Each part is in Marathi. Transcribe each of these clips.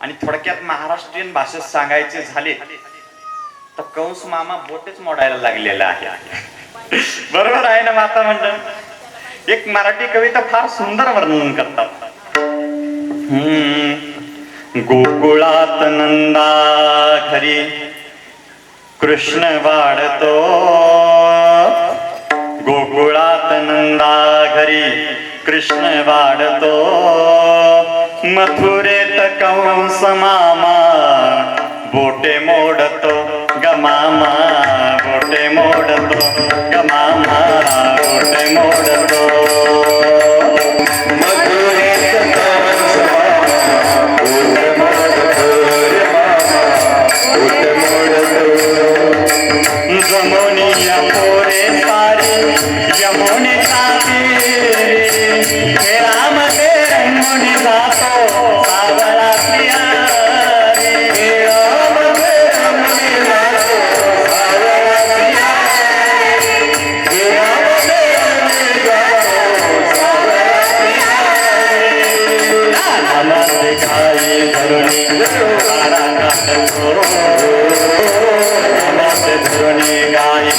आणि थोडक्यात महाराष्ट्रीयन भाषेत सांगायचे झाले तर कंस मामा बोटेच मोडायला लागलेला आहे. बरोबर आहे ना माता मंडळ? एक मराठी कविता फार सुंदर वर्णन करतात. हम्म. गोकुळात नंदा घरी कृष्ण वाढतो. गोकुळात नंदा घरी कृष्ण वाढतो. मथुरेत कंस मामा बोटे मोडतो गमामा बोटे मोडतो गमामा बोटे मोडतो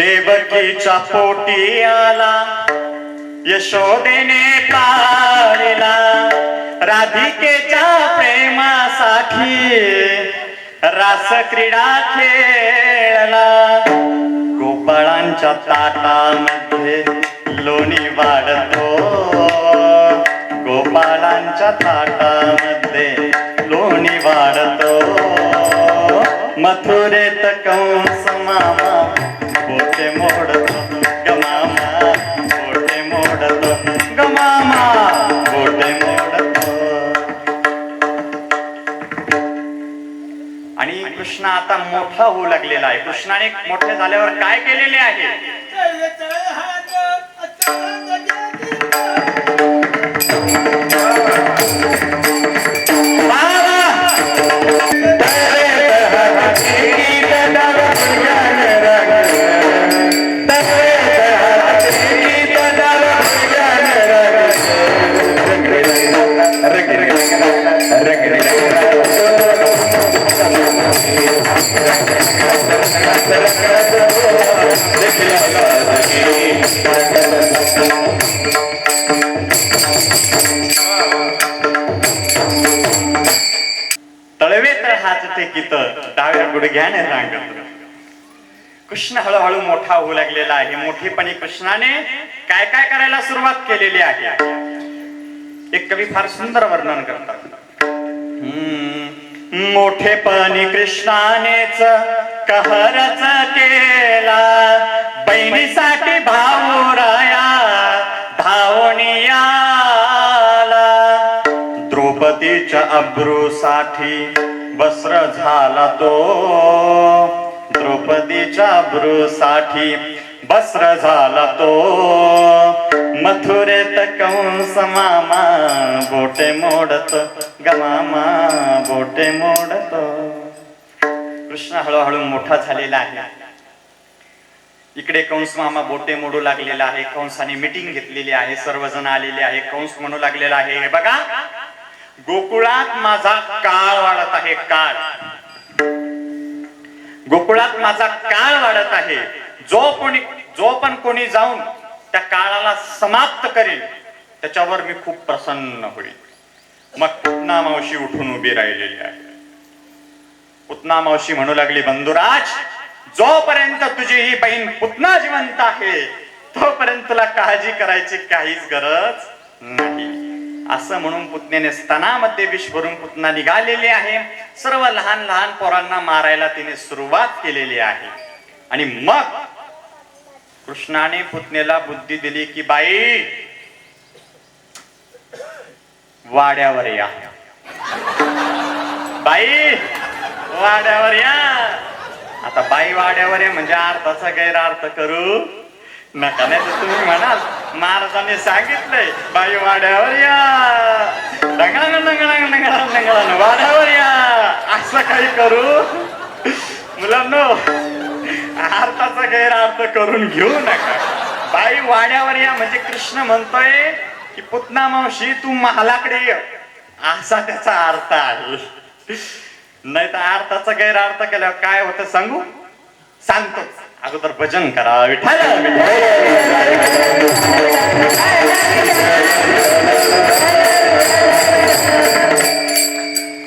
देवकीच्या पोटी आला यशोदेने काढला राधिकेच्या प्रेमासाठी रास क्रीडा खेळला. गोपाळांच्या ताटामध्ये लोणी वाढतो. गोपाळांच्या ताटामध्ये लोणी वाढतो. मथुरेत कंस मामा आणि कृष्ण आता मोठा होऊ लागलेला आहे. कृष्णाने मोठे झाल्यावर काय केलेले आहे? तळवे तर हाच डाव्या गुडघ्याने रांगत कृष्ण हळूहळू मोठा होऊ लागलेला आहे. मोठेपणी कृष्णाने काय काय करायला सुरुवात केलेली आहे? एक कवी फार सुंदर वर्णन करतात. हम्म, मोठेपणी कृष्णानेच कहरच केला. बहिणीसाठी भाऊराया भावनियाला द्रौपदीच्या अब्रूसाठी वस्त्र झाला तो. द्रौपदीच्या अब्रूसाठी वस्त्र झाला तो. मथुरेत कंस मामा बोटे मोडत गमामा बोटे मोडत। कृष्ण हळूहळू मोठा झालेला आहे. इकडे कंस मामा बोटे मोडू लागलेला आहे. कंसाने मिटिंग घेतलेली आहे. सर्वजण आलेले आहे. कंस म्हणू लागलेला आहे हे बघा गोकुळात माझा काळ वाढत आहे काळ. गोकुळात माझा काळ वाढत आहे. जो कोणी जो पण कोणी जाऊन त्या काळाला समाप्त करील त्याच्यावर मी खूप प्रसन्न होईल मग पुतना मावशी उठून उभी राहिलेली आहे. पुतना मावशी म्हणू लागली बंधुराज जोपर्यंत तुझी ही बहीण पुतना जिवंत आहे तोपर्यंत तुला काळजी करायची काहीच गरज नाही. असं म्हणून पुतण्याने स्तनामध्ये विष भरून पुतना निघालेली आहे. सर्व लहान लहान पोरांना मारायला तिने सुरुवात केलेली आहे. आणि मग कृष्णाने पुतनेला बुद्धी दिली की बाई वाड्यावर या. बाई वाड्यावर या. आता बाई वाड्यावर या म्हणजे अर्थाचा गैरअर्थ करू नका. नाही तर तुम्ही म्हणाल महाराजांनी सांगितलंय बाई वाड्यावर या. डंगळा डंगळा डंगळा डंगळा वाड्यावर या. असं काही करू. मुलांनो अर्थाचा गैरअर्थ करून घेऊ नका. बाई वाड्यावर या म्हणजे कृष्ण म्हणतोय की पुतना मावशी तू महालाकडे ये. असा त्याचा अर्थ आहे. नाही तर अर्थाचा गैरअर्थ केल्यावर काय होतं सांगू? सांगतो. अगोदर भजन करा विठाल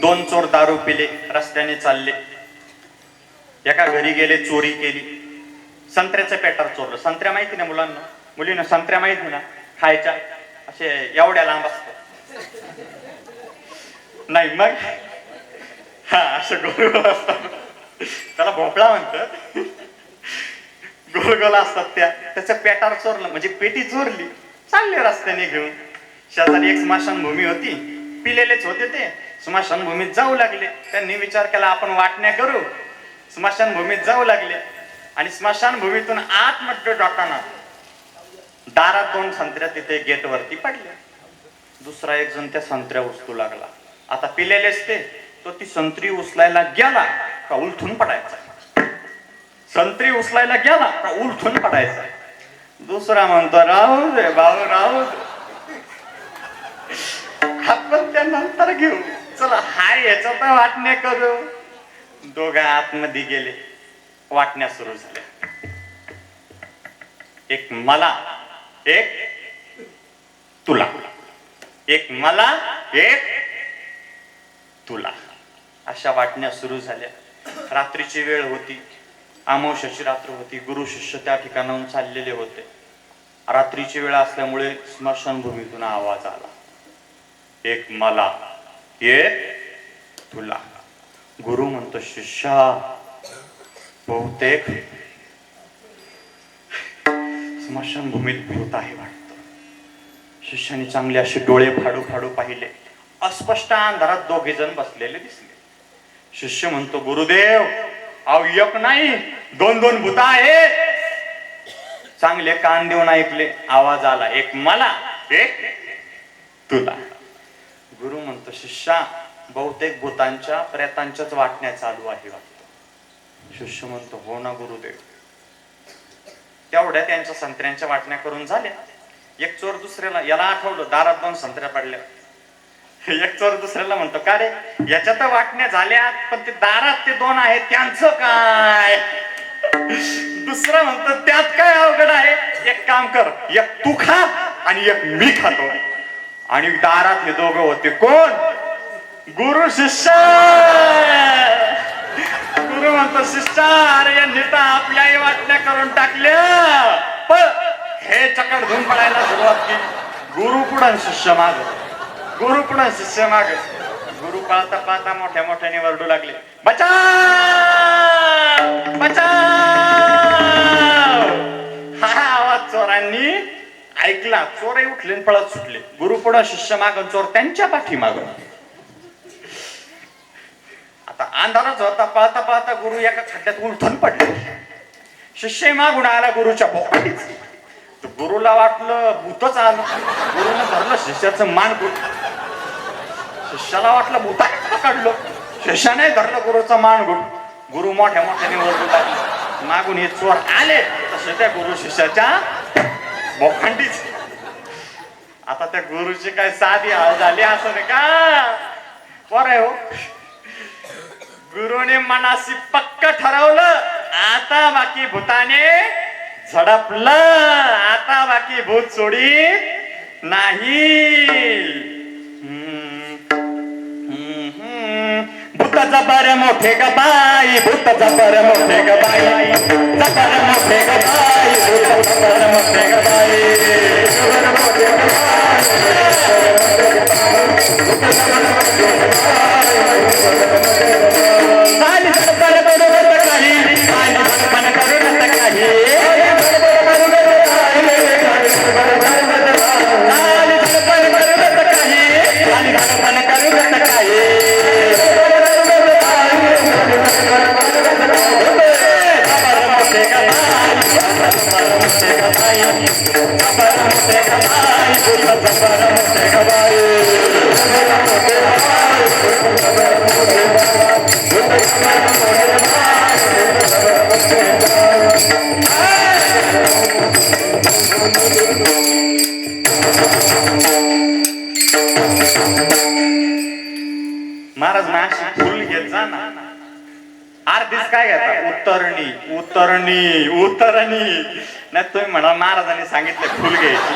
दोन चोर दारू पिले रस्त्याने चालले. एका घरी गेले चोरी केली. संत्र्याचं पेटार चोरलं. संत्र्या माहिती ना मुलांना? मुलींना संत्र्या माहिती ना? खायच्या. असे एवढ्या लांब असतात नाही मग? हा असं गोल असतात त्याला भोपळा म्हणतात गोल असतात त्या. त्याचं पेटार चोरलं. म्हणजे पेटी चोरली. चालले रस्त्याने घेऊन. शेजारी एक स्मशानभूमी होती. पिलेलेच होते ते. स्मशानभूमीत जाऊ लागले. त्यांनी विचार केला आपण वाटण्या करू. स्मशानभूमीत जाऊ लागले. आणि स्मशानभूमीतून आतमध्ये जाताना दारात दोन संत्र्या तिथे गेट वरती पडल्या. दुसरा एक जण त्या संत्र्या उचलू लागला. आता पिलेलेच ते तो ती संत्री उचलायला गेला का उलथून पडायचा? संत्री उचलायला गेला का उलथून पडायचा? दुसरा म्हणतो राहू दे भाऊ राहू दे. आपण त्या नंतर घेऊ. चला हाय याचा तर वाटणे करू. दोघं आतमध्ये गेले. वाटण्या सुरू झाल्या. एक मला एक तुला. एक मला एक तुला. अशा वाटण्या सुरू झाल्या. रात्रीची वेळ होती. आमोशाची रात्र होती. गुरु शिष्य त्या ठिकाणाहून चाललेले होते. रात्रीची वेळ असल्यामुळे स्मशानभूमीतून आवाज आला. एक मला एक तुला. गुरु म्हणतो शिष्या बहुतेक स्मशानभूमीत भूत आहे वाटतं. शिष्याने चांगले असे डोळे फाडू फाडू पाहिले. अस्पष्ट अंधारात दोघे जण बसलेले दिसले. शिष्य म्हणतो गुरुदेव अहो एक नाही दोन दोन भूत आहेत. चांगले कान देऊन ऐकले. आवाज आला एक मला एक तुला. गुरु म्हणतो शिष्या बहुतेक भूतांच्या प्रेतांच्याच वाटण्या चालू आहे वाटतं. शिष्य म्हणतो हो ना गुरुदेव. तेवढ्या त्यांच्या संत्र्यांच्या वाटण्या करून झाल्या. एक चोर दुसऱ्याला याला आठवलं दारात दोन संत्र्या पडल्या. एक चोर दुसऱ्याला म्हणतो का रे याच्या तर वाटण्या झाल्या पण ते दारात ते दोन आहेत त्यांचं काय? दुसरं म्हणतो त्यात काय अवघड आहे? एक काम कर एक तू खा आणि एक मी खातो. आणि दारात हे दोघं होते. कोण? गुरु शिष्य गुरु म्हणतो शिष्य अरे यांनी तर आपल्याही वाटण्या करून टाकल्या पण हे चकड धुवून पडायला सुरुवात केली गुरु पुढं शिष्य माग गुरु पुढं शिष्य माग गुरु पाहता पाहता मोठ्या मोठ्याने वरडू लागले बचा बचा हा आवाज चोरांनी ऐकला चोरही उठले आणि पळत सुटले गुरु पुढं शिष्य मागून चोर त्यांच्या पाठी मागून आता अंधारच होता पाहता पाहता गुरु एका खड्ड्यात उलथून पडले. शिष्य मागून आला गुरुच्या बोकाटीच गुरुला वाटलं भूतच आलं. गुरुनं धरलं शिष्याचं मान गुरु. शिष्याला वाटलं भूताने पकडलं. शिष्याने धरलं गुरुचं मान गुरु. मोठ्या मोठ्याने ओरडू लागले मागून हे चोर आले. तसे त्या गुरु शिष्याच्या बोखंडीच आता त्या गुरुची काय साधी हाल झाली असं नाही का? बरं हो. गुरुने मनाशी पक्क ठरवलं. आता बाकी भूताने झडपलं. आता बाकी भूत सोडी नाही. भूत हम्म, भूताचा बर मोठे ग बाई भूताचा बर मोठे ग बाई जबर मोठे ग बाई भूताचा बर मोठे ग बाई. जबर मोठे ग Maras marchas. हा दिस काय घ्यायचा उतरणी उतरणी उतरणी. नाही तुम्ही म्हणा महाराजांनी सांगितलं फुल घ्यायची.